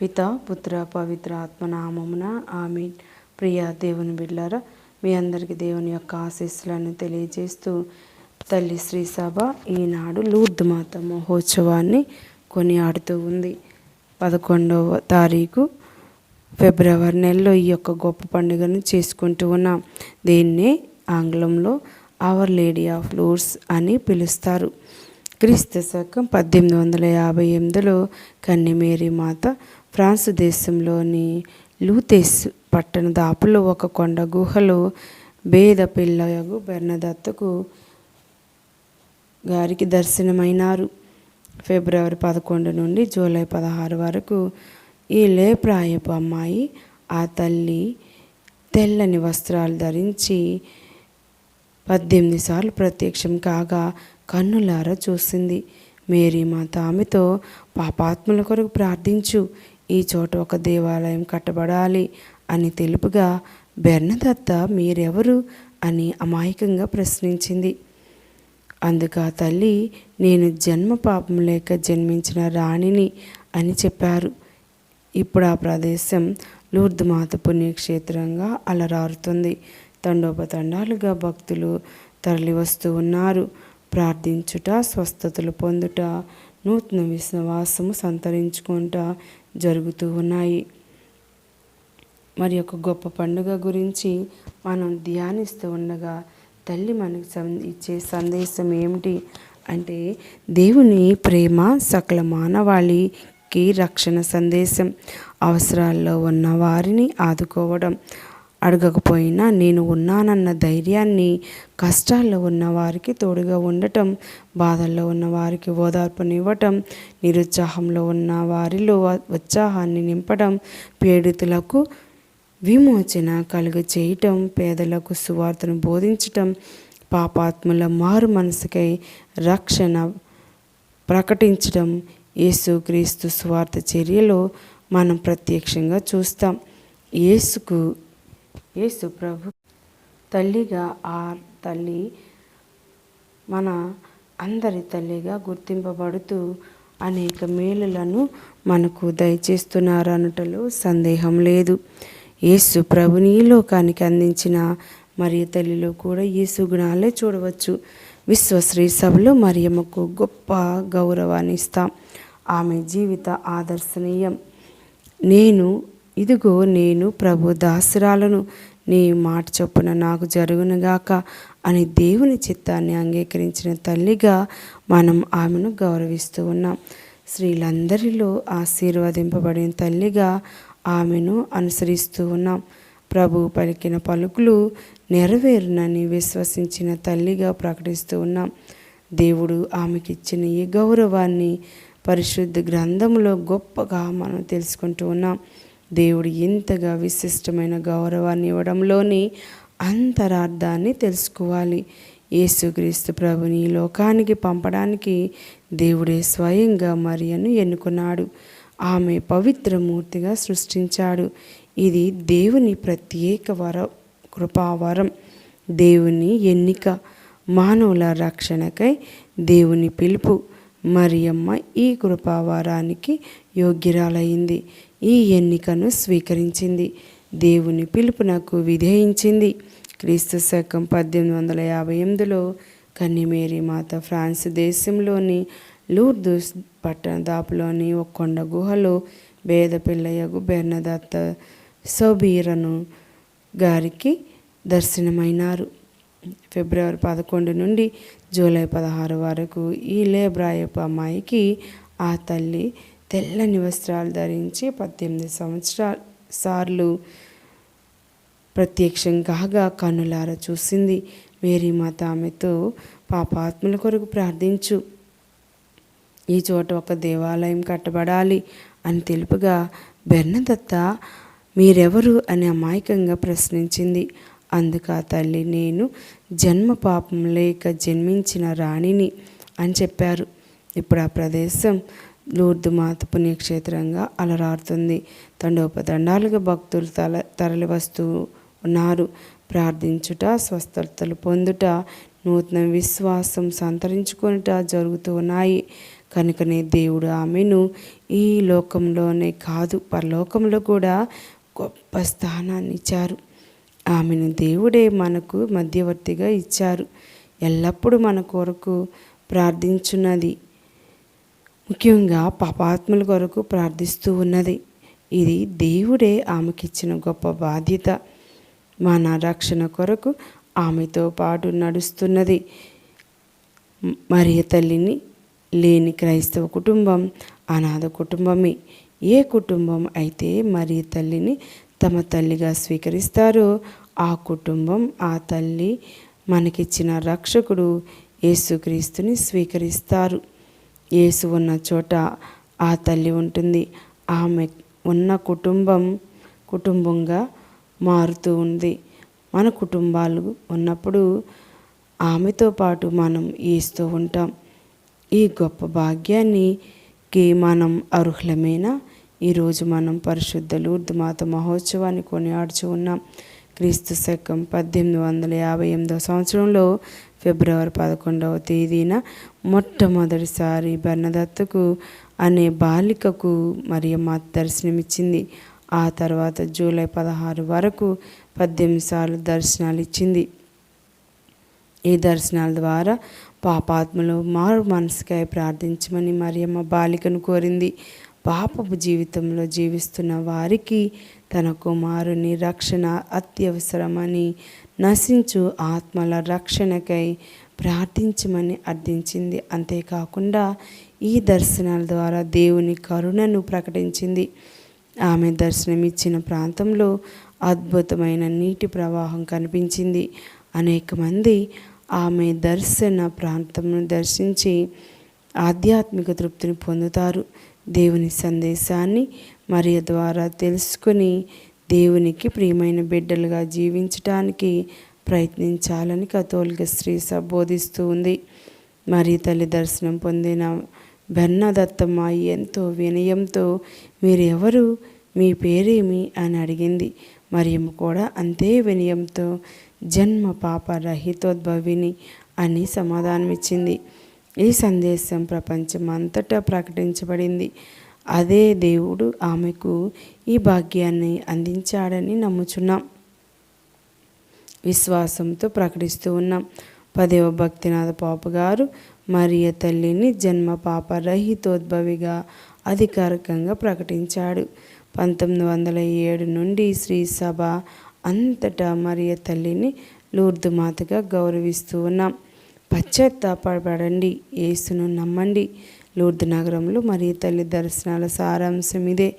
పిత పుత్ర పవిత్ర ఆత్మనామమున ఆమె ప్రియ దేవుని బిడ్డారా మీ అందరికీ దేవుని యొక్క ఆశీస్సులను తెలియజేస్తూ తల్లి శ్రీ సభ ఈనాడు లూర్ధమాత మహోత్సవాన్ని కొనియాడుతూ ఉంది. పదకొండవ తారీఖు ఫిబ్రవరి నెలలో ఈ యొక్క గొప్ప పండుగను చేసుకుంటూ ఉన్నాం. దీన్నే ఆంగ్లంలో అవర్ లేడీ ఆఫ్ లూర్స్ అని పిలుస్తారు. క్రీస్తు శకం పద్దెనిమిది వందల యాభై ఎనిమిదిలో కన్నిమేరీ మాత ఫ్రాన్స్ దేశంలోని లూతెస్ పట్టణ దాపులో ఒక కొండ గుహలో భేద పిల్లయగు బెర్నదత్తకు గారికి దర్శనమైనారు. ఫిబ్రవరి పదకొండు నుండి జూలై పదహారు వరకు ఈ లేప్రాయపు అమ్మాయి ఆ తల్లి తెల్లని వస్త్రాలు ధరించి పద్దెనిమిది సార్లు ప్రత్యక్షం కాగా కన్నులారా చూసింది. మేరీ మాత ఆమెతో పాపాత్ముల కొరకు ప్రార్థించు. ఈ చోట ఒక దేవాలయం కట్టబడాలి అని తెలుపుగా బెర్నదత్త మీరెవరు? అని అమాయకంగా ప్రశ్నించింది. అందుకు ఆ తల్లి నేను జన్మ పాపం లేక జన్మించిన రాణిని అని చెప్పారు. ఇప్పుడు ఆ ప్రదేశం లూర్దు మాత పుణ్యక్షేత్రంగా అలరారుతుంది. తండోపతండాలుగా భక్తులు తరలి వస్తూ ఉన్నారు. ప్రార్థించుట స్వస్థతలు పొందుట నూతన విశ్వాసము సంతరించుకుంటా జరుగుతూ ఉన్నాయి. మరి ఒక గొప్ప పండుగ గురించి మనం ధ్యానిస్తూ ఉండగా తల్లి మనకు ఇచ్చే సందేశం ఏమిటి అంటే దేవుని ప్రేమ సకల మానవాళికి రక్షణ సందేశం. అవసరాల్లో ఉన్న వారిని ఆదుకోవడం. అడగకపోయినా నేను ఉన్నానన్న ధైర్యాన్ని కష్టాల్లో ఉన్న వారికి తోడుగా ఉండటం బాధల్లో ఉన్న వారికి ఓదార్పునివ్వటం నిరుత్సాహంలో ఉన్న వారిలో ఉత్సాహాన్ని నింపడం పీడితులకు విమోచన కలుగ చేయటం పేదలకు సువార్తను బోధించటం పాపాత్ముల మారు మనసుకై రక్షణ ప్రకటించడం యేసుక్రీస్తు స్వార్థ చర్యలో మనం ప్రత్యక్షంగా చూస్తాం. యేసుకు యేసు ప్రభు తల్లిగా ఆ తల్లి మన అందరి తల్లిగా గుర్తింపబడుతూ అనేక మేలులను మనకు దయచేస్తున్నారు అనటలో సందేహం లేదు. యేసు ప్రభుని ఈ లోకానికి అందించిన మరియ తల్లిలో కూడా యేసు గుణాలే చూడవచ్చు. విశ్వశ్రీ సభలో మరియమ్మకు గొప్ప గౌరవాన్ని ఇస్తాం. ఆమె జీవిత ఆదర్శనీయం. నేను ఇదిగో నేను ప్రభు దాసురాలను నీ మాట చొప్పున నాకు జరుగునుగాక అని దేవుని చిత్తాన్ని అంగీకరించిన తల్లిగా మనం ఆమెను గౌరవిస్తూ ఉన్నాం. స్త్రీలందరిలో ఆశీర్వదింపబడిన తల్లిగా ఆమెను అనుసరిస్తూ ఉన్నాం. ప్రభు పలికిన పలుకులు నెరవేరునని విశ్వసించిన తల్లిగా ప్రకటిస్తూ ఉన్నాం. దేవుడు ఆమెకిచ్చిన ఈ గౌరవాన్ని పరిశుద్ధ గ్రంథంలో గొప్పగా మనం తెలుసుకుంటూ ఉన్నాం. దేవుడు ఇంతగా విశిష్టమైన గౌరవాన్ని ఇవ్వడంలోని అంతరార్థాన్ని తెలుసుకోవాలి. యేసుక్రీస్తు ప్రభుని లోకానికి పంపడానికి దేవుడే స్వయంగా మరియను ఎన్నుకున్నాడు. ఆమె పవిత్రమూర్తిగా సృష్టించాడు. ఇది దేవుని ప్రత్యేక వర కృపావరం. దేవుని ఎన్నిక మానవుల రక్షణకై దేవుని పిలుపు. మరియమ్మ ఈ కృపావారానికి యోగ్యురాలైంది. ఈ ఎన్నికను స్వీకరించింది. దేవుని పిలుపునకు విధేయించింది. క్రీస్తు శకం పద్దెనిమిది వందల యాభై ఎనిమిదిలో కన్నిమేరీ మాత ఫ్రాన్స్ దేశంలోని లూర్దుస్ పట్టణ దాపులోని ఒక కొండ గుహలో భేద పిల్లయ్యకు బెర్నదత్త సోబీరను గారికి దర్శనమైనారు. ఫిబ్రవరి పదకొండు నుండి జూలై పదహారు వరకు ఈ లేబ్రాయపు అమ్మాయికి ఆ తల్లి తెల్లని వస్త్రాలు ధరించి పద్దెనిమిది సంవత్సరాల సార్లు ప్రత్యక్షం కాగా కన్నులార చూసింది. మేరీ మాత ఆమెతో పాపాత్ముల కొరకు ప్రార్థించు. ఈ చోట ఒక దేవాలయం కట్టబడాలి అని తెలుపుగా బెర్నదత్త మీరెవరు? అని అమాయకంగా ప్రశ్నించింది. అందుకు ఆ తల్లి నేను జన్మ పాపం లేక జన్మించిన రాణిని అని చెప్పారు. ఇప్పుడు ఆ ప్రదేశం లూర్దు మాత పుణ్యక్షేత్రంగా అలరారుతుంది. తండోపతండాలుగా భక్తులు తల తరలి వస్తూ ఉన్నారు. ప్రార్థించుట స్వస్థతలు పొందుట నూతన విశ్వాసం సంతరించుకొనుట జరుగుతూ ఉన్నాయి. కనుకనే దేవుడు ఆమెను ఈ లోకంలోనే కాదు పరలోకంలో కూడా గొప్ప స్థానాన్ని ఇచ్చారు. ఆమెను దేవుడే మనకు మధ్యవర్తిగా ఇచ్చారు. ఎల్లప్పుడూ మన కొరకు ప్రార్థించున్నది. ముఖ్యంగా పాపాత్మల కొరకు ప్రార్థిస్తూ ఉన్నది. ఇది దేవుడే ఆమెకిచ్చిన గొప్ప బాధ్యత. మన రక్షణ కొరకు ఆమెతో పాటు నడుస్తున్నది. మరియ తల్లిని లేని క్రైస్తవ కుటుంబం అనాథ కుటుంబమే. ఏ కుటుంబం అయితే మరియ తల్లిని తమ తల్లిగా స్వీకరిస్తారో. ఆ కుటుంబం ఆ తల్లి మనకిచ్చిన రక్షకుడు యేసుక్రీస్తుని స్వీకరిస్తారు. యేసు ఉన్న చోట ఆ తల్లి ఉంటుంది. ఆమె ఉన్న కుటుంబం కుటుంబంగా మారుతూ ఉంది. మన కుటుంబాలు ఉన్నప్పుడు ఆమెతో పాటు మనం ఈస్తూ ఉంటాం. ఈ గొప్ప భాగ్యానికి మనం అర్హులమైన ఈరోజు మనం పరిశుద్ధ లూర్ధమాత మహోత్సవాన్ని కొనియాడుచు ఉన్నాం. క్రీస్తు శకం పద్దెనిమిది వందల యాభై ఎనిమిదవ సంవత్సరంలో ఫిబ్రవరి పదకొండవ తేదీన మొట్టమొదటిసారి బర్ణదత్తకు అనే బాలికకు మరియమ్మ దర్శనమిచ్చింది. ఆ తర్వాత జూలై పదహారు వరకు పద్దెనిమిది సార్లు దర్శనాలు ఇచ్చింది ఈ దర్శనాల ద్వారా పాపాత్మలు మారు మనసుకై ప్రార్థించమని మరియమ్మ బాలికను కోరింది. పాపపు జీవితంలో జీవిస్తున్న వారికి తన కుమారుని రక్షణ అత్యవసరమని నశించు ఆత్మల రక్షణకై ప్రార్థించమని అర్థించింది. అంతేకాకుండా ఈ దర్శనాల ద్వారా దేవుని కరుణను ప్రకటించింది. ఆమె దర్శనమిచ్చిన ప్రాంతంలో అద్భుతమైన నీటి ప్రవాహం కనిపించింది. అనేక మంది ఆమె దర్శన ప్రాంతంను దర్శించి ఆధ్యాత్మిక తృప్తిని పొందుతారు. దేవుని సందేశాన్ని మరియ ద్వారా తెలుసుకొని దేవునికి ప్రియమైన బిడ్డలుగా జీవించటానికి ప్రయత్నించాలని కథోలిక శ్రీ సబోధిస్తూ ఉంది. మరి తల్లి దర్శనం పొందిన బెన్నదత్తమ్మ ఎంతో వినయంతో మీరెవరు? మీ పేరేమి? అని అడిగింది. మరియమ్మ కూడా అంతే వినయంతో జన్మ పాప రహితోద్భవిని అని సమాధానమిచ్చింది. ఈ సందేశం ప్రపంచం అంతటా ప్రకటించబడింది. అదే దేవుడు ఆమెకు ఈ భాగ్యాన్ని అందించాడని నమ్ముచున్నాం. విశ్వాసంతో ప్రకటిస్తూ ఉన్నాం. పదేవ భక్తినాథ పాప గారు మరియ తల్లిని జన్మ పాప రహితోద్భవిగా అధికారికంగా ప్రకటించాడు. పంతొమ్మిది వందల ఏడు నుండి శ్రీ సభ అంతటా మరియ తల్లిని లూర్దుమాతగా గౌరవిస్తూ ఉన్నాం. పశ్చాత్తాపడండి యేసును నమ్మండి. లూర్దు నగరంలో మరి తల్లి దర్శనాల సారాంశం ఇదే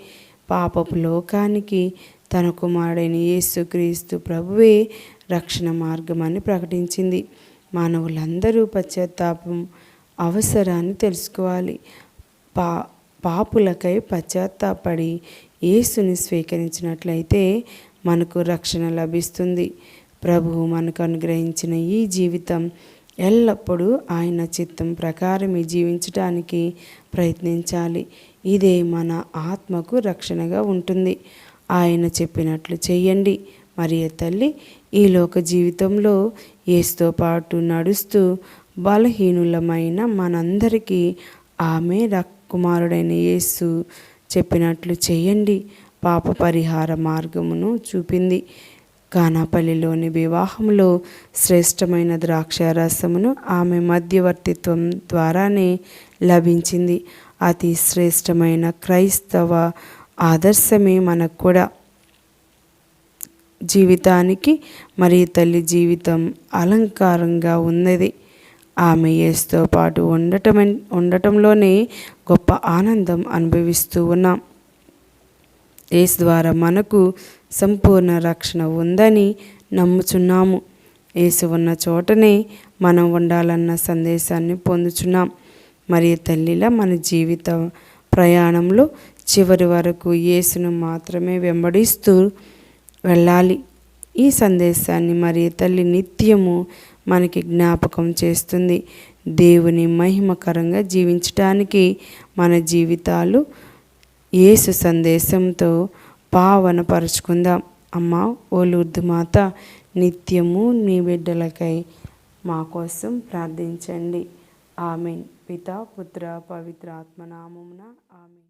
పాపపు లోకానికి తన కుమారుడైన యేసుక్రీస్తు ప్రభువే రక్షణ మార్గమని ప్రకటించింది. మానవులందరూ పశ్చాత్తాపం అవసరాన్ని తెలుసుకోవాలి. పా పాపులకై పశ్చాత్తాపడి యేసుని స్వీకరించినట్లయితే మనకు రక్షణ లభిస్తుంది. ప్రభువు మనకు అనుగ్రహించిన ఈ జీవితం ఎల్లప్పుడూ ఆయన చిత్తం ప్రకారమే జీవించటానికి ప్రయత్నించాలి. ఇదే మన ఆత్మకు రక్షణగా ఉంటుంది. ఆయన చెప్పినట్లు చేయండి మరియ తల్లి ఈ లోక జీవితంలో ఏసుతో పాటు నడుస్తూ బలహీనులమైన మనందరికీ ఆమె కుమారుడైన యేసు చెప్పినట్లు చేయండి పాప పరిహార మార్గమును చూపింది. కానాపల్లిలోని వివాహంలో శ్రేష్టమైన ద్రాక్ష రసమును ఆమె మధ్యవర్తిత్వం ద్వారానే లభించింది. అతి శ్రేష్టమైన క్రైస్తవ ఆదర్శమే మనకు కూడా జీవితానికి మరి తల్లి జీవితం అలంకారంగా ఉన్నది. ఆమె యేసుతో పాటు ఉండటం ఉండటంలోనే గొప్ప ఆనందం అనుభవిస్తూ ఉన్నాం. యేసు ద్వారా మనకు సంపూర్ణ రక్షణ ఉందని నమ్ముచున్నాము. యేసు ఉన్న చోటనే మనం ఉండాలన్న సందేశాన్ని పొందుచున్నాం. మరి తల్లిలా మన జీవిత ప్రయాణంలో చివరి వరకు యేసును మాత్రమే వెంబడిస్తూ వెళ్ళాలి. ఈ సందేశాన్ని మరి తల్లి నిత్యము మనకి జ్ఞాపకం చేస్తుంది. దేవుని మహిమకరంగా జీవించటానికి మన జీవితాలు యేసు సందేశంతో పావనపరుచుకుందాం. అమ్మ ఓ మాత నిత్యము నీ బిడ్డలకై మా కోసం ప్రార్థించండి. ఆమెన్. పిత పుత్ర పవిత్ర ఆత్మనామమున ఆమె